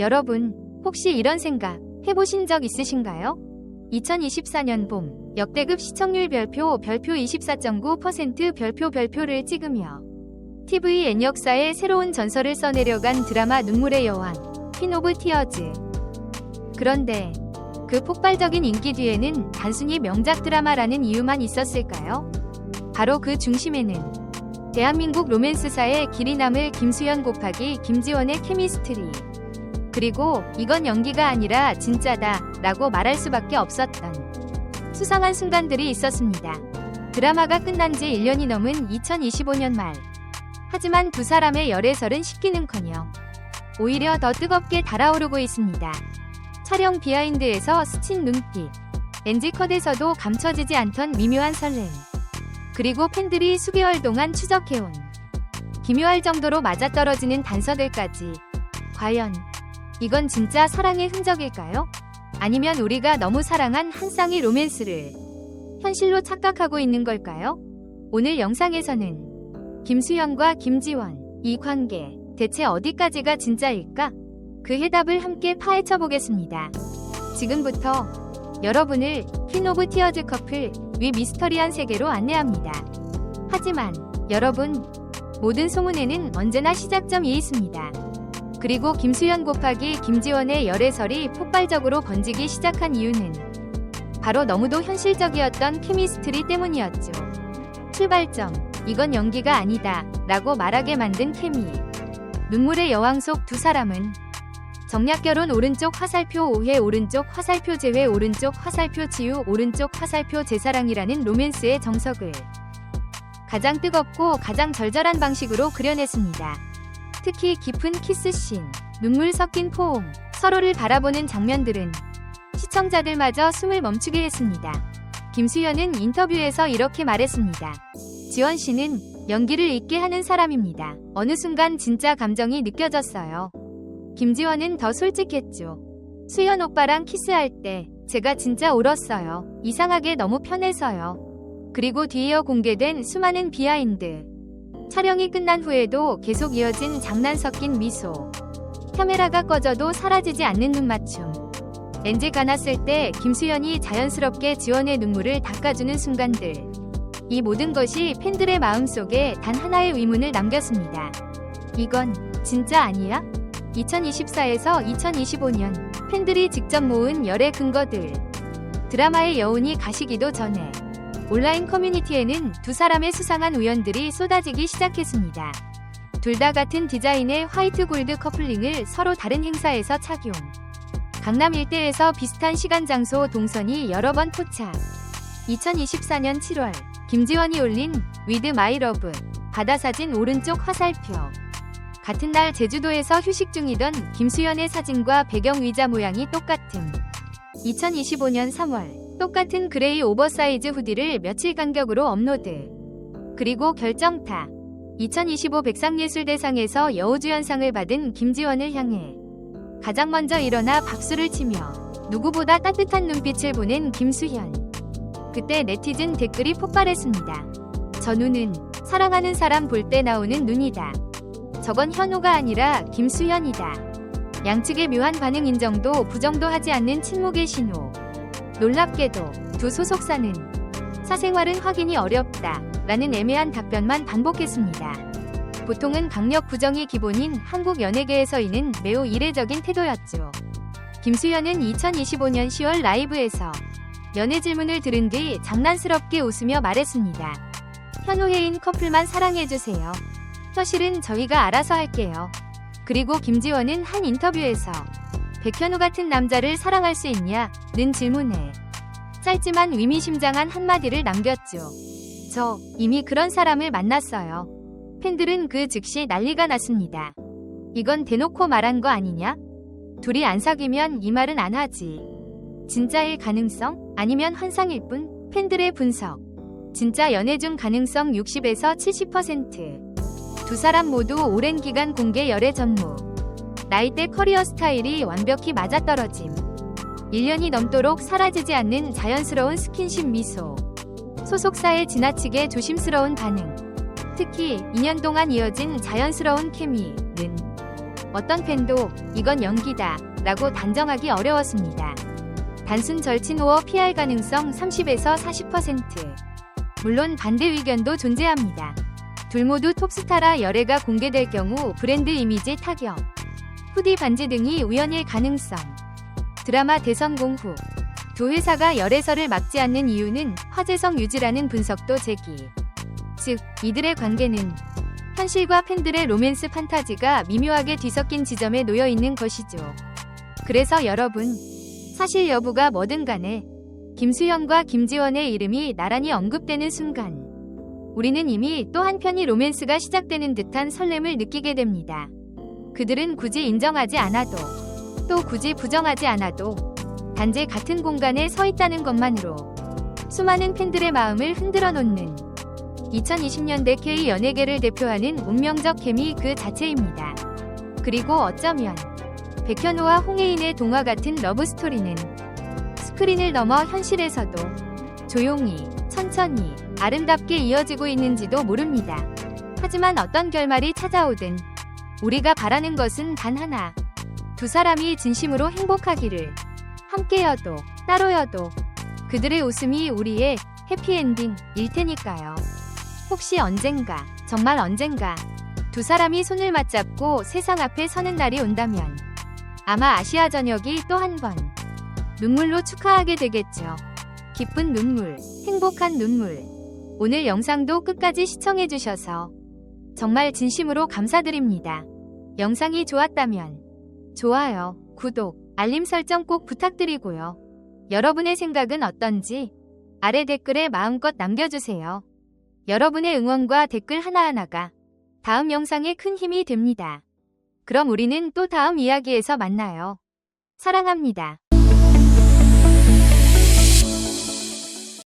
여러분, 혹시 이런 생각 해보신 적 있으신가요? 2024년 봄 역대급 시청률 별표 별표 24.9% 별표 별표를 찍으며 TVN 역사의 새로운 전설을 써내려간 드라마 눈물의 여왕 퀸 오브 티어즈 그런데 그 폭발적인 인기 뒤에는 단순히 명작 드라마라는 이유만 있었을까요? 바로 그 중심에는 대한민국 로맨스사의 길이 남을 김수현 곱하기 김지원의 케미스트리 그리고 이건 연기가 아니라 진짜다 라고 말할 수밖에 없었던 수상한 순간들이 있었습니다. 드라마가 끝난 지 1년이 넘은 2025년 말. 하지만 두 사람의 열애설은 식기는커녕 오히려 더 뜨겁게 달아오르고 있습니다. 촬영 비하인드에서 스친 눈빛, NG컷에서도 감춰지지 않던 미묘한 설렘, 그리고 팬들이 수개월 동안 추적해온 기묘할 정도로 맞아떨어지는 단서들까지 과연 이건 진짜 사랑의 흔적일까요? 아니면 우리가 너무 사랑한 한 쌍의 로맨스를 현실로 착각하고 있는 걸까요? 오늘 영상에서는 김수현과 김지원 이 관계 대체 어디까지가 진짜일까? 그 해답을 함께 파헤쳐 보겠습니다. 지금부터 여러분을 퀸 오브 티어즈 커플 위 미스터리한 세계로 안내합니다. 하지만 여러분 모든 소문에는 언제나 시작점이 있습니다. 그리고 김수현 곱하기 김지원의 열애설이 폭발적으로 번지기 시작한 이유는 바로 너무도 현실적이었던 케미스트리 때문이었죠. 출발점, 이건 연기가 아니다 라고 말하게 만든 케미. 눈물의 여왕 속 두 사람은 정략 결혼 오른쪽 화살표 오해 오른쪽 화살표 제외 오른쪽 화살표 치유 오른쪽 화살표 제사랑이라는 로맨스의 정석을 가장 뜨겁고 가장 절절한 방식으로 그려냈습니다. 특히 깊은 키스씬, 눈물 섞인 포옹, 서로를 바라보는 장면들은 시청자들마저 숨을 멈추게 했습니다. 김수현은 인터뷰에서 이렇게 말했습니다. 지원 씨는 연기를 잊게 하는 사람입니다. 어느 순간 진짜 감정이 느껴졌어요. 김지원은 더 솔직했죠. 수현 오빠랑 키스할 때 제가 진짜 울었어요. 이상하게 너무 편해서요. 그리고 뒤이어 공개된 수많은 비하인드. 촬영이 끝난 후에도 계속 이어진 장난 섞인 미소. 카메라가 꺼져도 사라지지 않는 눈맞춤. 렌즈가 났을 때 김수현이 자연스럽게 지원의 눈물을 닦아주는 순간들. 이 모든 것이 팬들의 마음속에 단 하나의 의문을 남겼습니다. 이건 진짜 아니야? 2024에서 2025년 팬들이 직접 모은 열의 근거들. 드라마의 여운이 가시기도 전에 온라인 커뮤니티에는 두 사람의 수상한 우연들이 쏟아지기 시작했습니다. 둘 다 같은 디자인의 화이트 골드 커플링을 서로 다른 행사에서 착용. 강남 일대에서 비슷한 시간 장소 동선이 여러 번 포착. 2024년 7월 김지원이 올린 위드 마이 러브 바다 사진 오른쪽 화살표. 같은 날 제주도에서 휴식 중이던 김수현의 사진과 배경 의자 모양이 똑같음. 2025년 3월 똑같은 그레이 오버사이즈 후디를 며칠 간격으로 업로드. 그리고 결정타. 2025 백상예술대상에서 여우주연상을 받은 김지원을 향해 가장 먼저 일어나 박수를 치며 누구보다 따뜻한 눈빛을 보낸 김수현. 그때 네티즌 댓글이 폭발했습니다. 저 눈은 사랑하는 사람 볼 때 나오는 눈이다. 저건 현우가 아니라 김수현이다. 양측의 묘한 반응 인정도 부정도 하지 않는 침묵의 신호. 놀랍게도 두 소속사는 사생활은 확인이 어렵다. 라는 애매한 답변만 반복했습니다. 보통은 강력 부정이 기본인 한국 연예계에서 이는 매우 이례적인 태도였죠. 김수현은 2025년 10월 라이브에서 연애 질문을 들은 뒤 장난스럽게 웃으며 말했습니다. 현우혜인 커플만 사랑해주세요. 현실은 저희가 알아서 할게요. 그리고 김지원은 한 인터뷰에서 백현우 같은 남자를 사랑할 수 있냐? 는 질문에 짧지만 의미심장한 한마디를 남겼죠. 저 이미 그런 사람을 만났어요. 팬들은 그 즉시 난리가 났습니다. 이건 대놓고 말한 거 아니냐? 둘이 안 사귀면 이 말은 안 하지. 진짜일 가능성? 아니면 환상일 뿐? 팬들의 분석. 진짜 연애 중 가능성 60에서 70%. 두 사람 모두 오랜 기간 공개 열애 전무. 나이대 커리어 스타일이 완벽히 맞아떨어짐. 1년이 넘도록 사라지지 않는 자연스러운 스킨십 미소. 소속사의 지나치게 조심스러운 반응. 특히 2년 동안 이어진 자연스러운 케미는 어떤 팬도 이건 연기다 라고 단정하기 어려웠습니다. 단순 절친 호어 PR 가능성 30에서 40%. 물론 반대 의견도 존재합니다. 둘 모두 톱스타라 열애가 공개될 경우 브랜드 이미지 타격, 후디 반지 등이 우연일 가능성, 드라마 대선 공후, 두 회사가 열애설을 막지 않는 이유는 화제성 유지라는 분석도 제기. 즉, 이들의 관계는 현실과 팬들의 로맨스 판타지가 미묘하게 뒤섞인 지점에 놓여 있는 것이죠. 그래서 여러분, 사실 여부가 뭐든 간에 김수현과 김지원의 이름이 나란히 언급되는 순간, 우리는 이미 또 한편이 로맨스가 시작되는 듯한 설렘을 느끼게 됩니다. 그들은 굳이 인정하지 않아도, 또 굳이 부정하지 않아도, 단지 같은 공간에 서 있다는 것만으로 수많은 팬들의 마음을 흔들어 놓는 2020년대 K 연예계를 대표하는 운명적 케미 그 자체입니다. 그리고 어쩌면 백현우와 홍혜인의 동화 같은 러브 스토리는 스크린을 넘어 현실에서도 조용히, 천천히, 아름답게 이어지고 있는지도 모릅니다. 하지만 어떤 결말이 찾아오든 우리가 바라는 것은 단 하나. 두 사람이 진심으로 행복하기를. 함께여도, 따로여도 그들의 웃음이 우리의 해피엔딩 일 테니까요. 혹시 언젠가, 정말 언젠가 두 사람이 손을 맞잡고 세상 앞에 서는 날이 온다면 아마 아시아 전역이 또 한 번 눈물로 축하하게 되겠죠. 기쁜 눈물, 행복한 눈물. 오늘 영상도 끝까지 시청해주셔서 정말 진심으로 감사드립니다. 영상이 좋았다면 좋아요, 구독, 알림 설정 꼭 부탁드리고요. 여러분의 생각은 어떤지 아래 댓글에 마음껏 남겨주세요. 여러분의 응원과 댓글 하나하나가 다음 영상에 큰 힘이 됩니다. 그럼 우리는 또 다음 이야기에서 만나요. 사랑합니다.